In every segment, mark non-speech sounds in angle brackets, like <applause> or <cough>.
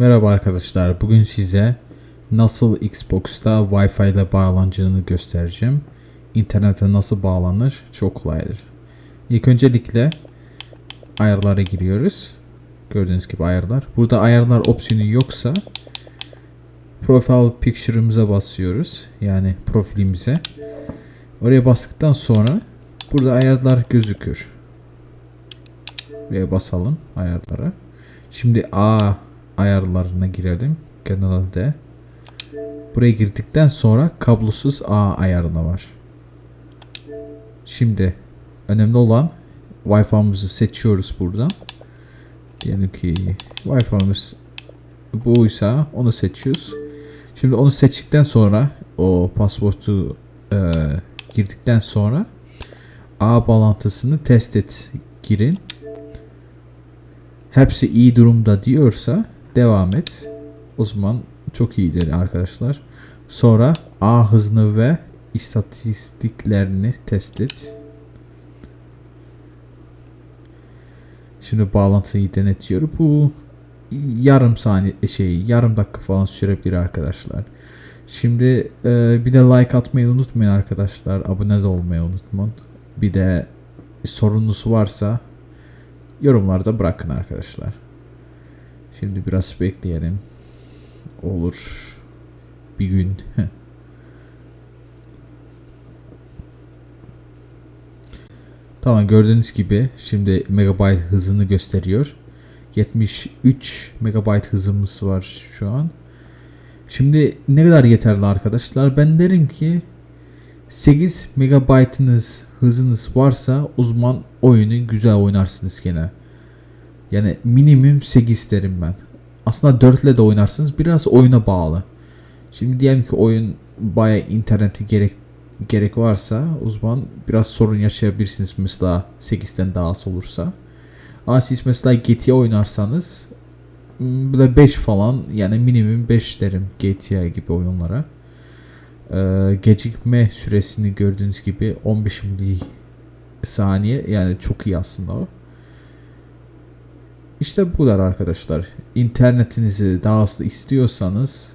Merhaba arkadaşlar. Bugün size nasıl Xbox'ta Wi-Fi ile bağlanacağını göstereceğim. İnternete nasıl bağlanır çok kolaydır. İlk öncelikle ayarlara giriyoruz. Gördüğünüz gibi ayarlar. Burada ayarlar opsiyonu yoksa profile picture'ımıza basıyoruz. Yani profilimize. Oraya bastıktan sonra burada ayarlar gözükür. Buraya basalım ayarlara. Şimdi A ayarlarına girelim. D. Buraya girdikten sonra kablosuz A ayarına var. Şimdi önemli olan Wi-Fi'mizi seçiyoruz buradan. Diyelim ki Wi-Fi'miz buysa onu seçiyoruz. Şimdi onu seçtikten sonra o password'u e, girdikten sonra A bağlantısını test et girin. Hepsi iyi durumda diyorsa devam et. O zaman çok iyidir arkadaşlar. Sonra A hızını ve istatistiklerini test et. Şimdi bağlantıyı denetiyor. Bu yarım saniye şey yarım dakika falan sürebilir arkadaşlar. Şimdi e, bir de like atmayı unutmayın arkadaşlar. Abone de olmayı unutmayın. Bir de sorunuz varsa yorumlarda bırakın arkadaşlar. Şimdi biraz bekleyelim. Olur. Bir gün. <laughs> tamam gördüğünüz gibi şimdi megabyte hızını gösteriyor. 73 megabyte hızımız var şu an. Şimdi ne kadar yeterli arkadaşlar? Ben derim ki 8 megabaytınız hızınız varsa o zaman oyunu güzel oynarsınız gene. Yani minimum 8 derim ben. Aslında 4 ile de oynarsınız. Biraz oyuna bağlı. Şimdi diyelim ki oyun baya interneti gerek gerek varsa o zaman biraz sorun yaşayabilirsiniz mesela 8'den daha az olursa. Ama siz mesela GTA oynarsanız böyle 5 falan yani minimum 5 derim GTA gibi oyunlara. Ee, gecikme süresini gördüğünüz gibi 15 milli saniye yani çok iyi aslında o. İşte bu kadar arkadaşlar. İnternetinizi daha hızlı istiyorsanız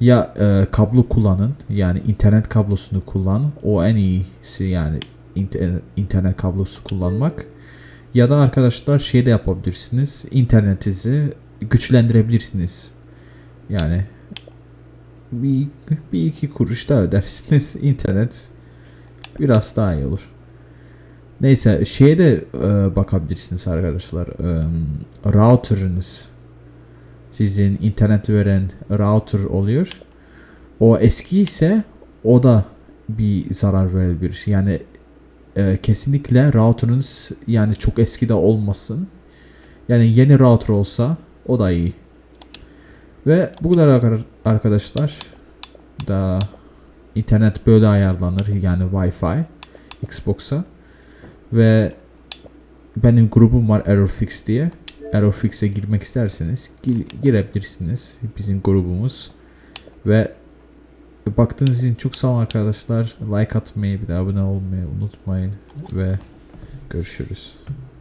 ya e, kablo kullanın yani internet kablosunu kullan. O en iyisi yani inter- internet kablosu kullanmak. Ya da arkadaşlar şey de yapabilirsiniz. İnternetinizi güçlendirebilirsiniz. Yani bir, bir iki kuruş daha ödersiniz. <laughs> İnternet biraz daha iyi olur. Neyse şeye de e, bakabilirsiniz arkadaşlar. E, router'ınız sizin internet veren router oluyor. O eski ise o da bir zarar verebilir. Yani e, kesinlikle router'ınız yani çok eski de olmasın. Yani yeni router olsa o da iyi. Ve bu kadar arkadaşlar. Da internet böyle ayarlanır yani Wi-Fi Xbox'a. Ve benim grubum var Errorfix diye. Errorfix'e girmek isterseniz gir girebilirsiniz. Bizim grubumuz. Ve baktığınız için çok sağ olun arkadaşlar. Like atmayı bir de abone olmayı unutmayın. Ve görüşürüz.